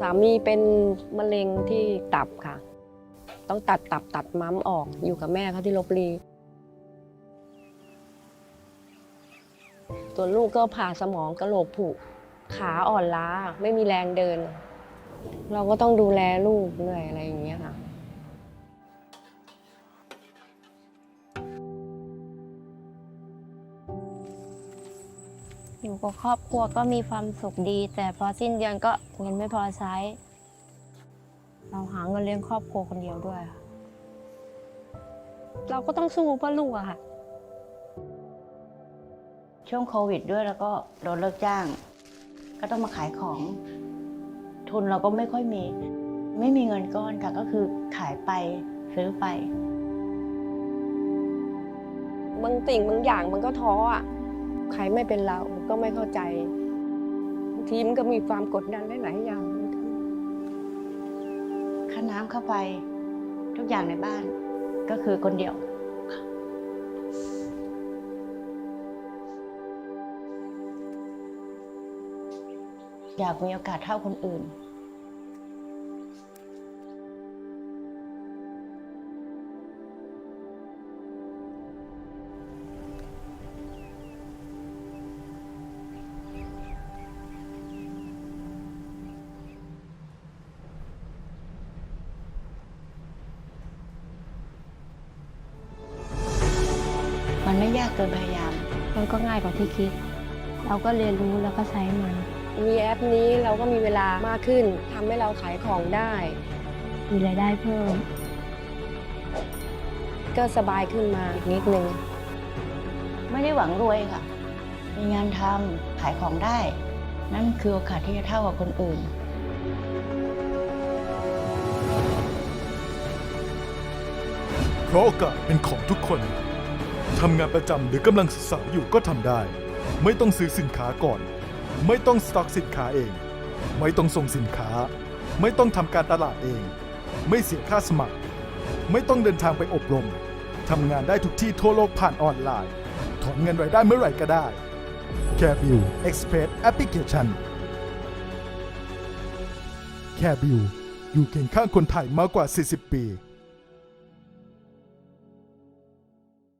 สามีเป็นมะเร็งที่ตับค่ะ ต้องตัดตับตัดม้ามออกอยู่กับแม่เขาที่ลบบุรีส่วนลูกก็ผ่าสมองกระโหลกผุขาอ่อนล้าไม่มีแรงเดิน เราก็ต้องดูแลลูกเหนื่อยอะไรอย่างเงี้ยค่ะ อยู่กับครอบครัวก็มีความสุขดี แต่พอสิ้นเดือนก็เงินไม่พอใช้ เราหาเงินเลี้ยงครอบครัวคนเดียวด้วยค่ะเราก็ต้องสู้เพื่อลูกอะค่ะ ช่วงโควิดด้วยแล้วก็โดนเลิกจ้าง ก็ต้องมาขายของ ทุนเราก็ไม่ค่อยมี ไม่มีเงินก้อนค่ะก็คือขายไปซื้อไป บางสิ่งบางอย่างมันก็ท้ออะ รไม่เป็นเราก็ไม่เข้าใจทีมก็มีความกดดันหลายๆอย่างค่าน้ำค่าไฟทุกอย่างในบ้านก็คือคนเดียวอยากมีโอกาสเท่าคนอื่น มันไม่ยากเกินพยายาม มันก็ง่ายกว่าที่คิด เราก็เรียนรู้แล้วก็ใช้มัน มีแอปนี้เราก็มีเวลามากขึ้นทำให้เราขายของได้ มีรายได้เพิ่ม ก็สบายขึ้นมาอีกนิดนึง ไม่ได้หวังรวยค่ะ มีงานทำขายของได้ นั่นคือโอกาสที่จะเท่ากับคนอื่นเพราะโอกาสเป็นของทุกคน ทำงานประจำหรือกำลังศึกษาอยู่ก็ทำได้ ไม่ต้องซื้อสินค้าก่อน ไม่ต้องสต็อกสินค้าเอง ไม่ต้องส่งสินค้า ไม่ต้องทำการตลาดเอง ไม่เสียค่าสมัคร ไม่ต้องเดินทางไปอบรมทำงานได้ทุกที่ทั่วโลกผ่านออนไลน์ ถอนเงินรายได้เมื่อไหร่ก็ได้แค่บิว Express Application แค่บิวอยู่เคียงข้างคนไทยมากกว่า 40 ปี